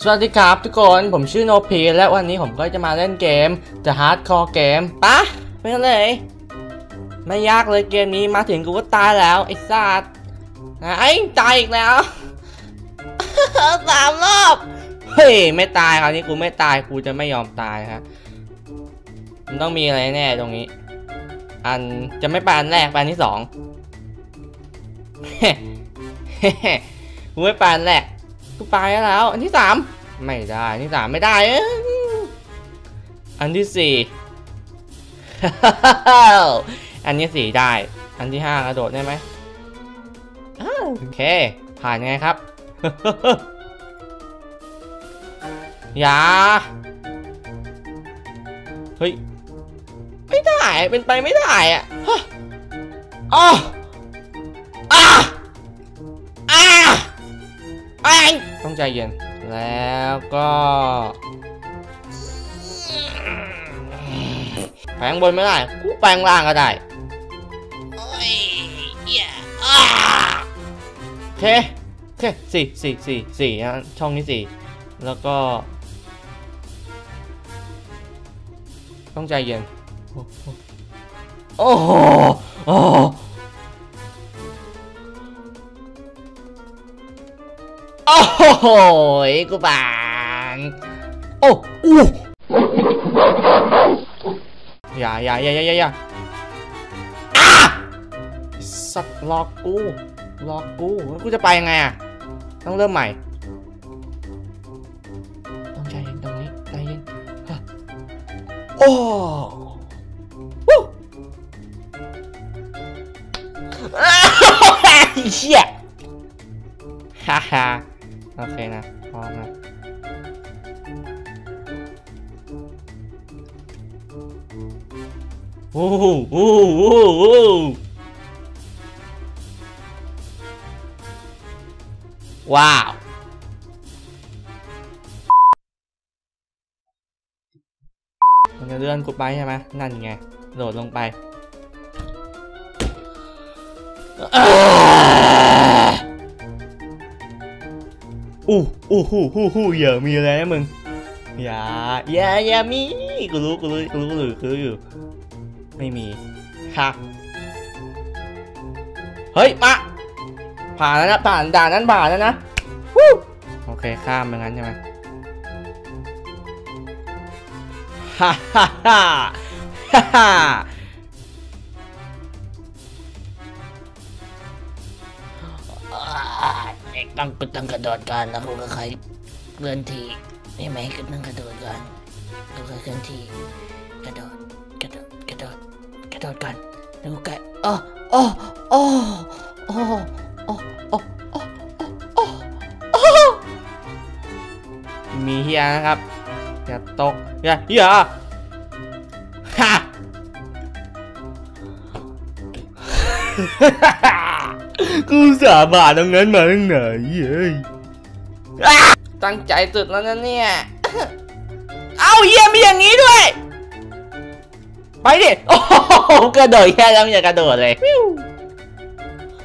สวัสดีครับทุกคนผมชื่อโนพีและวันนี้ผมก็จะมาเล่นเกม The Hardcore Game ปะไม่เลย ไม่ยากเลยเกมนี้มาถึงกูก็ตายแล้ว ไอ้สัตว์ไอ้ตายอีกแล้วสามรอบ เฮ้ย ไม่ตายคราวนี้กูไม่ตายกูจะไม่ยอมตายครับมันต้องมีอะไรแน่ตรงนี้ อันจะไม่ไปอันแรกไปอันที่สองกูไม่ไปอันแรก กูไปแล้ว อันที่สามไม่ได้อันที่สามไม่ได้เอ้ยอันที่สี่อันที่สี่ได้ อันที่ห้ากระโดดได้ไหมอ้าวโอเค ผ่านไงครับอย่าเฮ้ย ไม่ได้ เป็นไปไม่ได้อะฮะอ๋อ ต้องใจเย็น แล้วก็แปลงบนไม่ได้ กูแปลงล่างก็ได้โอ้ยเหี้ยอะโอเคโอเคสี่สี่สี่สี่นะช่องนี้สี่แล้วก็ ต้องใจเย็น โอ้โหโอ้โห โหกูบานโอ้อู้อย่าอย่าอย่าอย่าอย่าอาสัตว์หลอกกูหลอกกูแล้วกูจะไปยังไงอะ ต้องเริ่มใหม่ ต้องใจเย็นตรงนี้ใจเย็นฮะโอ้วู้อ้าวเหี้ยฮ่าฮ่า โอเคนะพร้อมนะโอ้โหโอ้โหโอ้ว้าว มันจะเลื่อนกูไปใช่ไหมนั่นไง โดดลงไป อู้อู้หู้หู้หู้อย่ามีอะไรนะมึงอย่าอย่าอย่ามีกูรู้กูรู้กูรู้กูรู้กูรู้อยู่ไม่มีค่ะเฮ้ยมาผ่านแล้วนะผ่านด่านนั้นผ่านแล้วนะวู้โอเคข้ามไปงั้นใช่ไหมฮ่าฮ่าฮ่าฮ่า ตั้งก็ตั้งกระโดดการแล้วก็ค่อยเคลื่อนที่นี่ไหมก็ตั้งกระโดดกันแล้วก็เคลื่อนที่กระโดดกระโดดกระโดดกระโดดกันแล้วก็ไกลอ๋ออ๋ออ๋ออ๋ออ๋ออ๋อมีเฮียนะครับอย่าตกอย่าอย่าฮ่า กูสาบานตรงนั้นมาตั้งไหนเย้ยอะตั้งใจสุดแล้วนะเนี่ย เอาเยี่ยมอย่างนี้ด้วย ไปดิ โอ้โหกระโดดแค่แล้วมันจะกระโดดเลยฟิว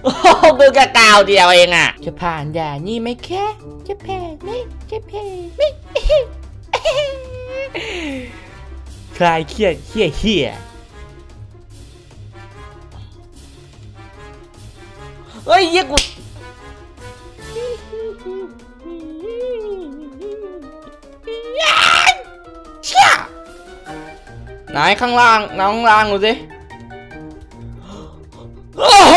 โอ้โหกูกระกาวเดียวเองอะ จะผ่านด่านนี่ไหมแค่จะแพ้ไหมจะแพ้ไหมคลายเครียดเฮี้ยเฮี้ย เฮ้ยเหี้ยกูเชี่ยไหนข้างล่างน้องล่างดูสิโอ้โห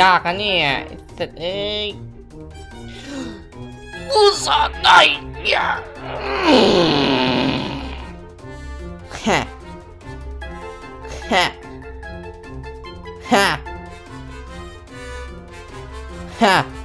ยากนะเนี่ยเสร็จเอ้ยอุตส่าห์ได้เนี่ยฮะฮะฮะ Ha! Ha!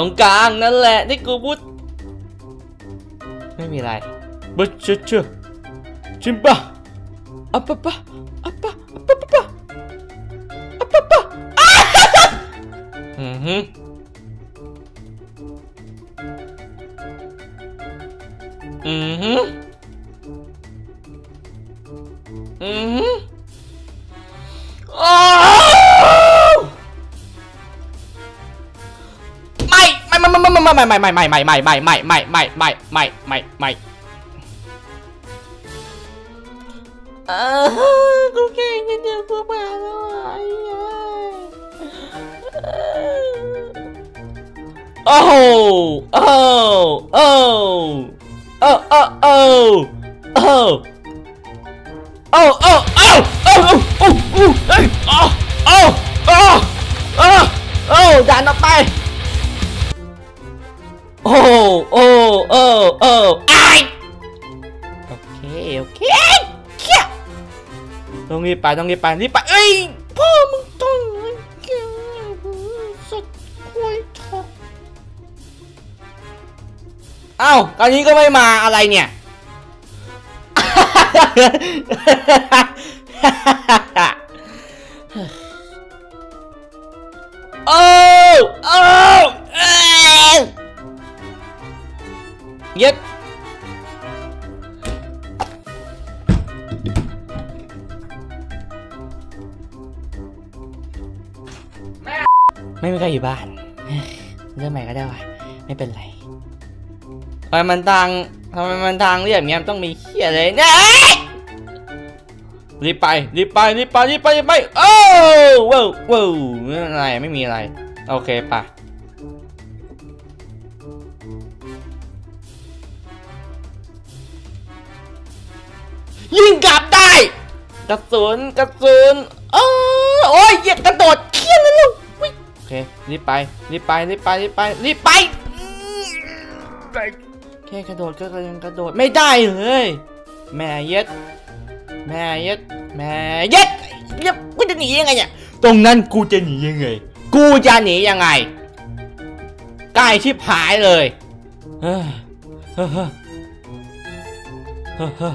ตรงกลางนั่นแหละที่กูพูดไม่มีอะไรบัชเชชิมปะอัปปะปะอัปปะอัปปะปะปะอัปปะปะอ้าอือฮึอือฮึ ไม่ไม่ไม่ไม่ไม่ไม่ไม่ไม่ไม่ไม่ไม่ไม่ไม่ไม่ไม่ไม่ไม่ไม่ไม่เออกูเก่งจริ โอ้โอ้โอ้ไอโอเคโอเคเกต้องรีบไปต้องรีบไปรีบไปเอ้ยพ่อมึงต้องสัสุดควายทองเอ้าตอนนี้ก็ไม่มาอะไรเนี่ย ไม่มีใครอยู่บ้านเริ่มใหม่ก็ได้วะไม่เป็นไรทำไมมันทางทำไมมันทางเรียบเงี้ยมต้องมีเขี้ยเลยเนี่ยรีบไปรีบไปรีบไปรีบไปรีบไปโอ้ว้าวว้าวไม่เป็นไรไม่มีอะไร โอเคปะยิงกลับได้ กระสุนกระสุนเออโอ้ยเหยียดกระโดด เครีบไปรีบไปรีบไปรีบไปรีบไปแค่กระโดดก็ยังกระโดดไม่ได้เลยแม่เย็ดแม่เย็ดแม่เย็ดย็ดกูจะหนียังไงเนี่ยตรงนั้นกูจะหนียังไง กูจะหนียังไงใกล้ชิบหายเลยเฮ้ยเฮ้ยเฮ้ยเฮ้ยเฮ้ย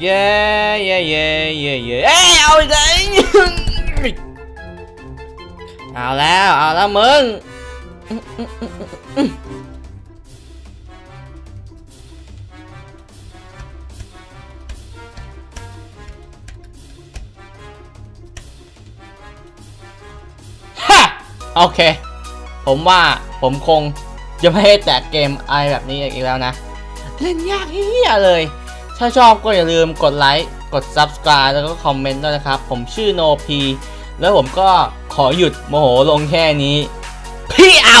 เย้เย้เย้เย้เย้เอ้ยเอาอีกแล้ว เอาแล้วเอาแล้วมึงฮะโอเค ผมว่าผมคงจะไม่ให้แตกเกมอะไรแบบนี้อีกแล้วนะ เล่นยากเฮียเลย ถ้าชอบก็อย่าลืมกดไลค์ กด Subscribe แล้วก็คอมเมนต์ด้วยนะครับ ผมชื่อโนพี แล้วผมก็ ขอหยุดโมโหลงแค่นี้ พี่เอา